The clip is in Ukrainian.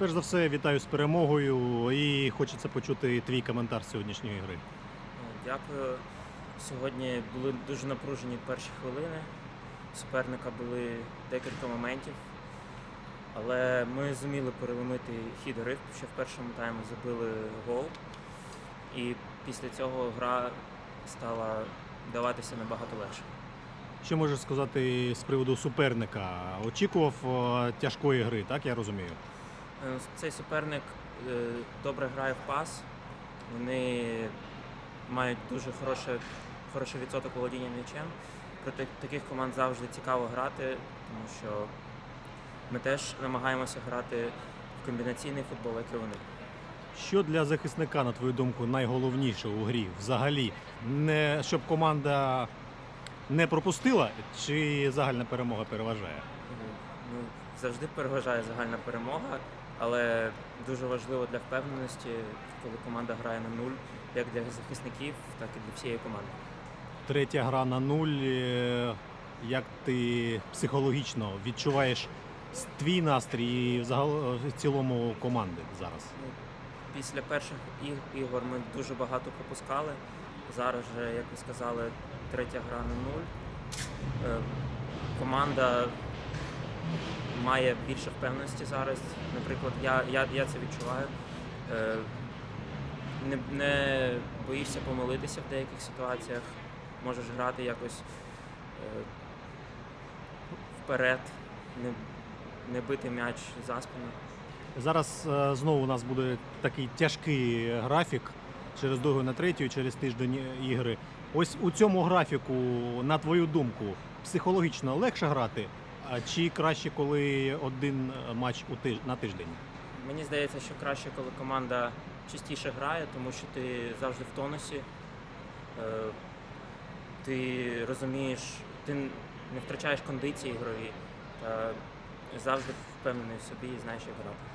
перш за все, вітаю з перемогою і хочеться почути твій коментар сьогоднішньої гри. Дякую. Сьогодні були дуже напружені перші хвилини. У суперника були декілька моментів, але ми зуміли переломити хід гри. Ще в першому таймі забили гол. І після цього гра стала даватися набагато легше. Що можеш сказати з приводу суперника? Очікував е, тяжкої гри, так я розумію. Е, Цей суперник е, добре грає в пас. Вони мають дуже хороше, хороший відсоток володіння м'ячем. Проти таких команд завжди цікаво грати, тому що ми теж намагаємося грати в комбінаційний футбол, як і вони. Що для захисника, на твою думку, найголовніше у грі взагалі? Не щоб команда не пропустила, чи загальна перемога переважає? Ну, завжди переважає загальна перемога, але дуже важливо для впевненості, коли команда грає на нуль, як для захисників, так і для всієї команди. Третя гра на нуль. Е, Як ти психологічно відчуваєш твій настрій і в цілому команди зараз? Ну, Після перших ігор ми дуже багато пропускали. Зараз же, як ви сказали, третя гра на нуль. Е, Команда має більше впевненості зараз. Наприклад, я, я, я це відчуваю. Е, Не, не боїшся помилитися в деяких ситуаціях, можеш грати якось е, вперед, не, не бити м'яч за спину. Зараз е, знову у нас буде такий тяжкий графік через другу на третю, через тиждень ігри. Ось у цьому графіку, на твою думку, психологічно легше грати, а чи краще, коли один е, матч у тиж... на тиждень? Мені здається, що краще, коли команда частіше грає, тому що ти завжди в тонусі. Е, ти розумієш, ти не втрачаєш кондиції ігрові, та завжди впевнений в собі і знаєш, як грати.